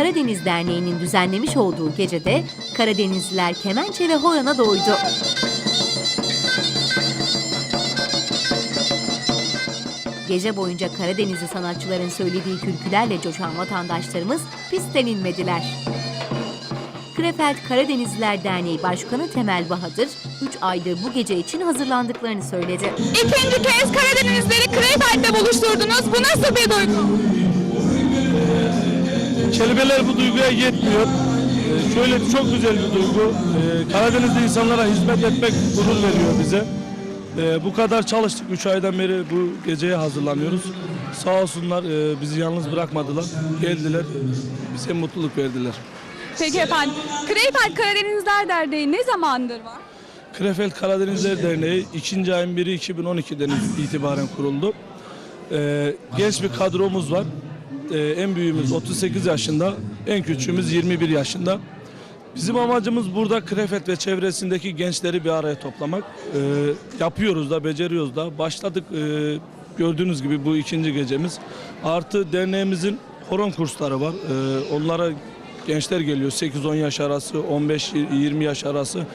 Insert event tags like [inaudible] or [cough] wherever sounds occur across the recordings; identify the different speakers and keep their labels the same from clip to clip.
Speaker 1: Karadeniz Derneği'nin düzenlemiş olduğu gecede Karadenizliler kemençe ve horona doydu. Gece boyunca Karadenizli sanatçıların söylediği türkülerle coşan vatandaşlarımız pistten inmediler. Krefeld Karadenizliler Derneği Başkanı Temel Bahadır, 3 aydır bu gece için hazırlandıklarını söyledi.
Speaker 2: İkinci kez Karadenizleri Krefeld buluşturdunuz. Bu nasıl bir duygu?
Speaker 3: Kelimeler bu duyguya yetmiyor. Ee, şöyle çok güzel bir duygu. Ee, Karadeniz'de insanlara hizmet etmek gurur veriyor bize. Ee, bu kadar çalıştık. 3 aydan beri bu geceye hazırlanıyoruz. Sağ olsunlar e, bizi yalnız bırakmadılar. Geldiler. Bize mutluluk verdiler.
Speaker 2: Peki efendim. Krefeld Karadenizler Derneği ne zamandır var?
Speaker 3: Krefeld Karadenizler Derneği 2. ayın 1'i 2012'den itibaren kuruldu. Ee, genç bir kadromuz var. Ee, en büyüğümüz 38 yaşında, en küçüğümüz 21 yaşında. Bizim amacımız burada Krefeld ve çevresindeki gençleri bir araya toplamak. Ee, yapıyoruz da, beceriyoruz da. Başladık ee, gördüğünüz gibi bu ikinci gecemiz. Artı derneğimizin horon kursları var. Ee, onlara gençler geliyor. 8-10 yaş arası, 15-20 yaş arası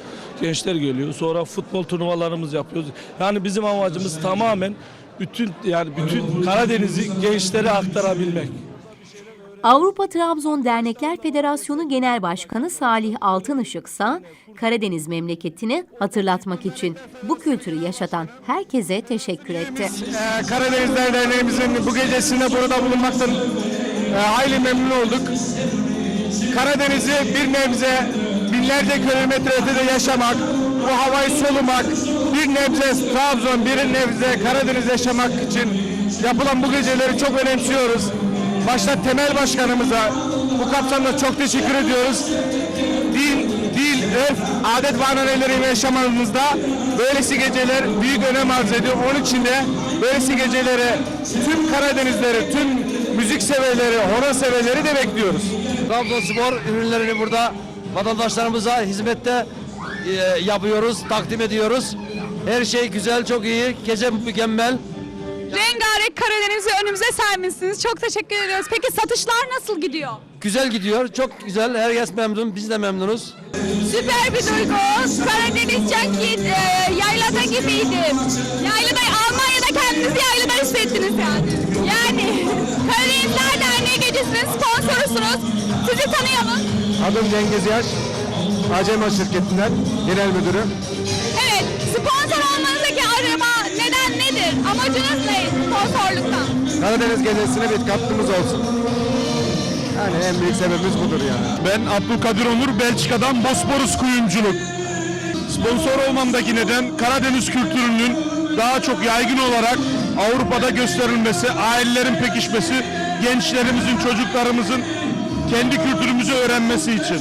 Speaker 3: gençler geliyor. Sonra futbol turnuvalarımız yapıyoruz. Yani bizim amacımız tamamen bütün yani bütün Karadeniz'i gençlere aktarabilmek.
Speaker 1: Avrupa Trabzon Dernekler Federasyonu Genel Başkanı Salih Altınışık ise Karadeniz memleketini hatırlatmak için bu kültürü yaşatan herkese teşekkür etti.
Speaker 4: Ee, Karadenizler Derneğimizin bu gecesinde burada bulunmaktan e, hayli memnun olduk. Karadeniz'i bir nebze binlerce kilometre ötede yaşamak, bu havayı solumak, bir nebze Trabzon, bir nebze Karadeniz yaşamak için yapılan bu geceleri çok önemsiyoruz. Başta Temel Başkanımıza bu kapsamda çok teşekkür ediyoruz. Din, dil, örf, adet ve ananeleri yaşamamızda böylesi geceler büyük önem arz ediyor. Onun için de böylesi geceleri tüm Karadenizleri, tüm müzik severleri, horon severleri de bekliyoruz.
Speaker 5: Trabzonspor ürünlerini burada vatandaşlarımıza hizmette e, yapıyoruz, takdim ediyoruz. Her şey güzel, çok iyi, gece mükemmel.
Speaker 2: Rengarenk Karadeniz'i önümüze sermişsiniz. Çok teşekkür ediyoruz. Peki satışlar nasıl gidiyor?
Speaker 5: Güzel gidiyor, çok güzel. Herkes memnun, biz de memnunuz.
Speaker 2: Süper bir duygu. Karadeniz Canki e, yaylada gibiydim. Yaylada, Almanya'da kendinizi yaylada hissettiniz yani. Yani [laughs] Karadenizler Derneği gecesinin sponsorusunuz. Sizi tanıyalım.
Speaker 4: Adım Cengiz Yaş, Acema şirketinden genel müdürü.
Speaker 2: Evet, sponsor olmanızdaki arama neden nedir? Amacınız ne sponsorluktan?
Speaker 4: Karadeniz gecesine bir katkımız olsun. Yani en büyük sebebimiz budur yani.
Speaker 6: Ben Abdülkadir Onur, Belçika'dan Bosporus Kuyumculuk. Sponsor olmamdaki neden Karadeniz kültürünün daha çok yaygın olarak Avrupa'da gösterilmesi, ailelerin pekişmesi, gençlerimizin, çocuklarımızın kendi kültürümüzü öğrenmesi için.